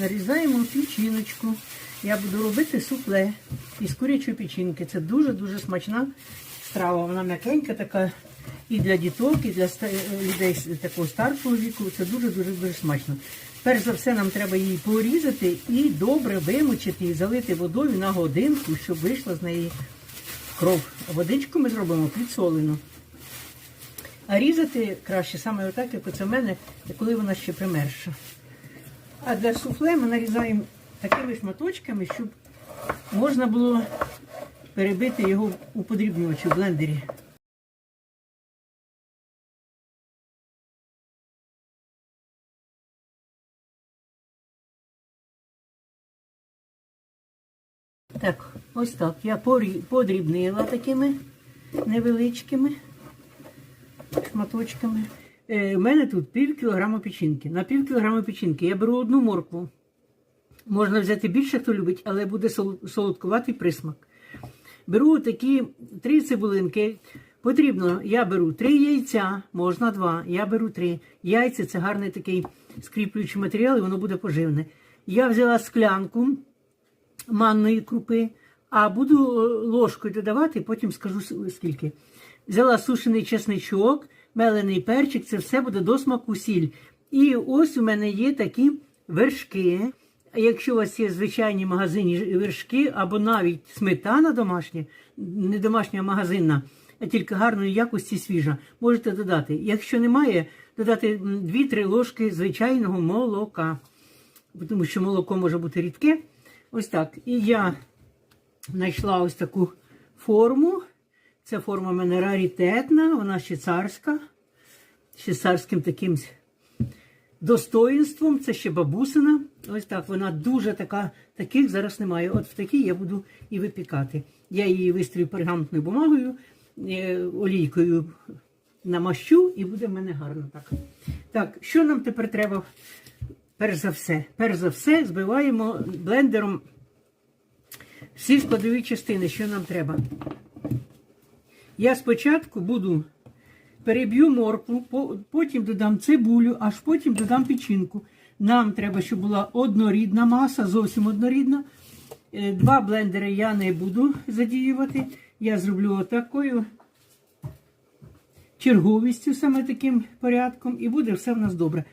нарізаємо печіночку. Я буду робити суфле із курячої печінки. Це дуже-дуже смачна страва. Вона м'якенька така і для діток, і для е, людей такого старшого віку. Це дуже-дуже дуже смачно. Перш за все, нам треба її порізати і добре вимочити і залити водою на годинку, щоб вийшла з неї кров. Водичку ми зробимо підсолену. А різати краще саме отак, як оце в мене, коли вона ще примерша. А для суфле ми нарізаємо такими шматочками, щоб можна було перебити його у подрібнювачі в блендері. Так, ось так. Я подрібнила такими невеличкими шматочками. Е, у мене тут пів кілограма печінки. На пів кілограма печінки я беру одну моркву. Можна взяти більше, хто любить, але буде сол- солодкуватий присмак. Беру такі три цибулинки. Потрібно, я беру три яйця, можна два. Я беру три. Яйця це гарний такий скріплюючий матеріал, і воно буде поживне. Я взяла склянку манної крупи, а буду е, ложкою додавати, потім скажу скільки. Взяла сушений чесничок, мелений перчик, це все буде до смаку сіль. І ось у мене є такі вершки. Якщо у вас є звичайні магазинні вершки, або навіть сметана домашня, не домашня, а магазинна, а тільки гарної якості свіжа, можете додати. Якщо немає, додати 2-3 ложки звичайного молока тому що молоко може бути рідке. Ось так. І я знайшла ось таку форму. Ця форма в мене раритетна, вона ще царська, царським таким достоїнством. Це ще бабусина. Ось так. Вона дуже така, таких зараз немає. От в такій я буду і випікати. Я її вистрію пергаментною бумагою, е, олійкою намащу, і буде в мене гарно так. Так, що нам тепер треба? Перш за все, перш за все, збиваємо блендером всі складові частини, що нам треба. Я спочатку буду переб'ю моркву, потім додам цибулю, аж потім додам печінку. Нам треба, щоб була однорідна маса, зовсім однорідна. Е, Два блендери я не буду задіювати. Я зроблю отакою черговістю, саме таким порядком, і буде все в нас добре.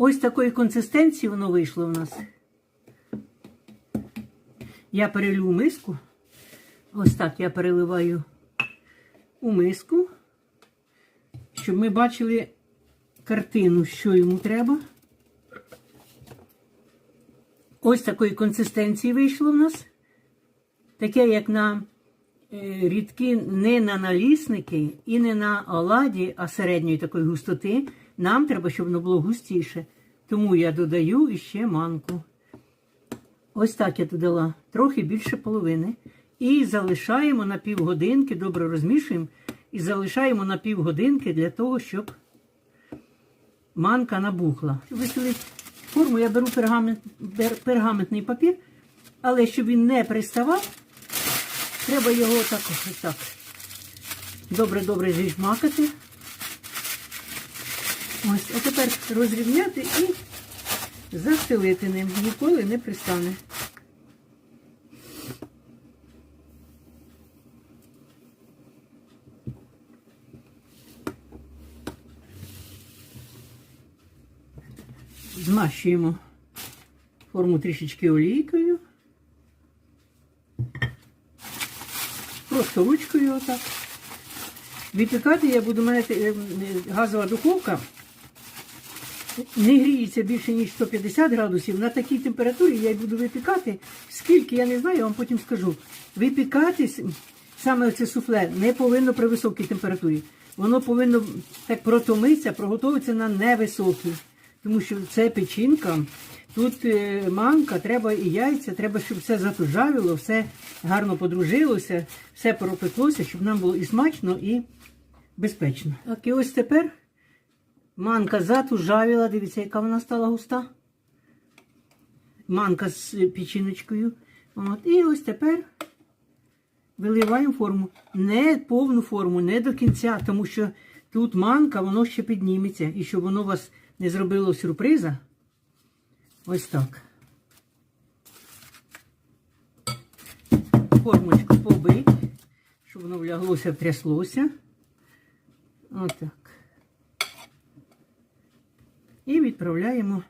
Ось такої консистенції воно вийшло в нас. Я перелю у миску. Ось так я переливаю у миску, щоб ми бачили картину, що йому треба. Ось такої консистенції вийшло в нас. Таке, як на е, рідкі, не на налісники і не на оладі, а середньої такої густоти. Нам треба, щоб воно було густіше. Тому я додаю іще манку. Ось так я додала трохи більше половини. І залишаємо на півгодинки, добре розмішуємо, і залишаємо на півгодинки для того, щоб манка набухла. Щоб форму, я беру пергамент, пер- пергаментний папір, але щоб він не приставав, треба його так, так добре-добре зіжмакати. Ось, а тепер розрівняти і застелити ним. Ніколи не пристане. Змащуємо форму трішечки олійкою. Просто ручкою отак. Випікати я буду, мене е, е, газова духовка не гріється більше, ніж 150 градусів, на такій температурі я буду випікати. Скільки, я не знаю, я вам потім скажу. Випікатись, саме це суфле, не повинно при високій температурі. Воно повинно так протомитися, проготовитися на невисокій. Тому що це печінка, тут е, манка, треба і яйця, треба, щоб все затужавіло, все гарно подружилося, все пропеклося, щоб нам було і смачно, і безпечно. Так, і ось тепер манка затужавіла, дивіться, яка вона стала густа. Манка з печіночкою. От, і ось тепер виливаємо форму. Не повну форму, не до кінця, тому що тут манка, воно ще підніметься. І щоб воно вас не зробило сюрприза. Ось так. Формочку побить, щоб воно вляглося, втряслося. Отак. І відправляємо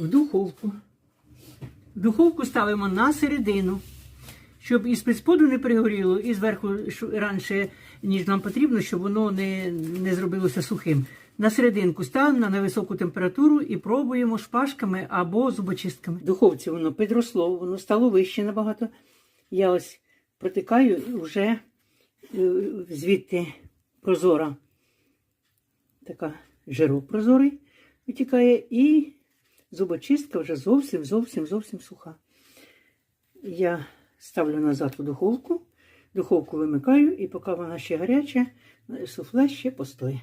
в духовку. Духовку ставимо на середину, щоб і з споду не пригоріло, і зверху раніше, ніж нам потрібно, щоб воно не, не зробилося сухим. На серединку ставимо на невисоку температуру і пробуємо шпажками або зубочистками. В духовці воно підросло, воно стало вище набагато. Я ось протикаю вже е, звідти прозора така жирок прозорий витікає, і зубочистка вже зовсім, зовсім, зовсім суха. Я ставлю назад у духовку, духовку вимикаю, і поки вона ще гаряча, суфле ще постоє.